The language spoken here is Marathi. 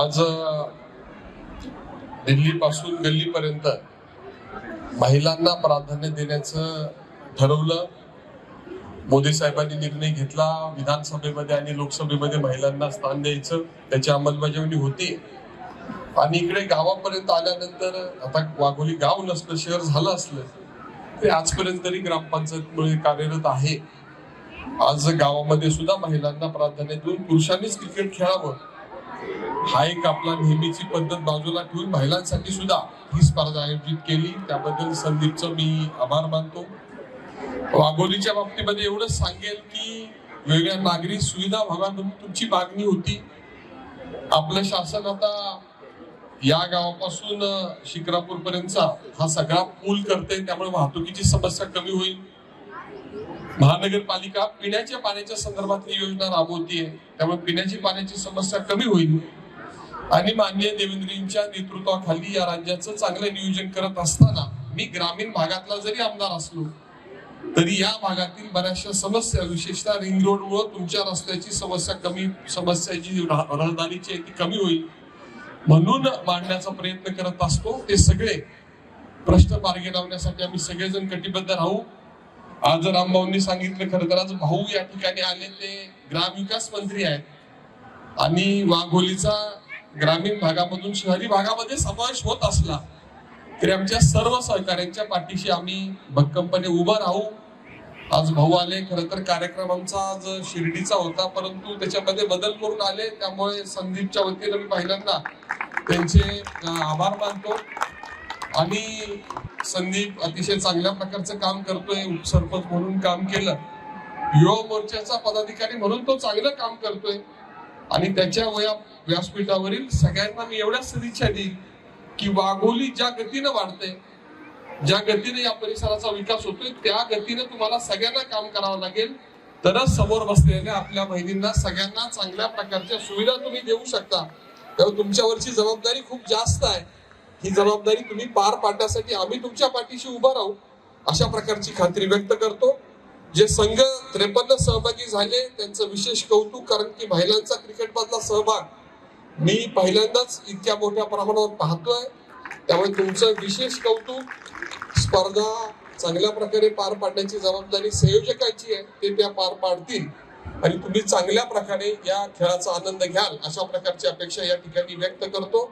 आज दिल्लीपासून गल्लीपर्यंत महिलांना प्राधान्य देण्याचं ठरवलं. मोदी साहेबांनी निर्णय घेतला विधानसभेमध्ये आणि लोकसभेमध्ये महिलांना स्थान द्यायचं त्याची अंमलबजावणी होती. आणि इकडे गावापर्यंत आल्यानंतर आता वाघोली गाव नसलं शहर झालं असलं ते आजपर्यंत तरी ग्रामपंचायतमुळे कार्यरत आहे. आज गावामध्ये सुद्धा महिलांना प्राधान्य देऊन पुरुषांनीच क्रिकेट खेळावं. हा एक आपला नेहमीची पद्धत बाजूला ठेवून महिलांसाठी सुद्धा ही स्पर्धा आयोजित केली. त्याबद्दल संदीपचं मी आभार मानतो. वाघोलीच्या बाबतीमध्ये एवढंच सांगेल की वेगळ्या नागरी सुविधा व्हाव्या म्हणून तुमची मागणी होती. आपलं शासन आता या गावापासून शिक्रापूर पर्यंतचा हा सगळा पूल करते त्यामुळे वाहतुकीची समस्या कमी होईल. महानगरपालिका पिण्याच्या पाण्याच्या संदर्भातली योजना राबवतीये. त्यामुळे पिण्याची पाण्याची समस्या कमी होईल. आणि माननीय देवेंद्रजींच्या नेतृत्वाखाली या राज्याचं चांगलं नियोजन करत असताना मी ग्रामीण भागातला जरी आमदार असलो तरी या भागातील बऱ्याचशा समस्या विशेषतः रिंग रोड मुळे तुमच्या रस्त्याची समस्या कमी समस्या जी रहदारीची आहे ती कमी होईल. म्हणून मांडण्याचा प्रयत्न करत असतो. ते सगळे प्रश्न मार्गी लावण्यासाठी आम्ही सगळेजण कटिबद्ध राहू. आज रामभाऊंनी सांगितलं खरं तर आज भाऊ या ठिकाणी आले ते ग्रामविकास मंत्री आहेत. आणि वाघोलीचा ग्रामीण भागामधून शहरी भागामध्ये समावेश होत असला तरी आमच्या सर्व सहकाऱ्यांच्या पाठीशी आम्ही भक्कमपणे उभं राहू. आज भाऊ आले खरं तर कार्यक्रम आमचा आज शिर्डीचा होता परंतु त्याच्यामध्ये बदल करून आले. त्यामुळे संदीपच्या वतीनं मी पहिल्यांदा त्यांचे आभार मानतो. आणि संदीप अतिशय चांगल्या प्रकारचं काम करतोय उपसरपंच म्हणून काम केलं. युवा मोर्चाचा पदाधिकारी म्हणून तो चांगलं काम करतोय. आणि त्याच्या वया व्यासपीठावरील सगळ्यांना मी एवढ्याच सदिच्छा देईल की वाघोली ज्या गतीनं वाढते ज्या गतीने या परिसराचा विकास होतोय त्या गतीने तुम्हाला सगळ्यांना काम करावं लागेल. तरच समोर बसलेल्या आपल्या बहिणींना सगळ्यांना चांगल्या प्रकारच्या सुविधा तुम्ही देऊ शकता. तेव्हा तुमच्यावरची जबाबदारी खूप जास्त आहे. ही जबाबदारी तुम्ही पार पाडण्यासाठी आम्ही तुमच्या पाठीशी उभं राहू अशा प्रकारची खात्री व्यक्त करतो. जे संघ त्रेपन्न सहभागी झाले त्यांचं विशेष कौतुक कारण की महिलांचा क्रिकेटमधला सहभाग मी पहिल्यांदाच इतक्या मोठ्या प्रमाणावर पाहतोय. त्यामुळे तुमचं विशेष कौतुक स्पर्धा चांगल्या प्रकारे पार पाडण्याची जबाबदारी संयोजकाची आहे ते त्या पार पाडतील. आणि तुम्ही चांगल्या प्रकारे या खेळाचा आनंद घ्याल अशा प्रकारची अपेक्षा या ठिकाणी व्यक्त करतो.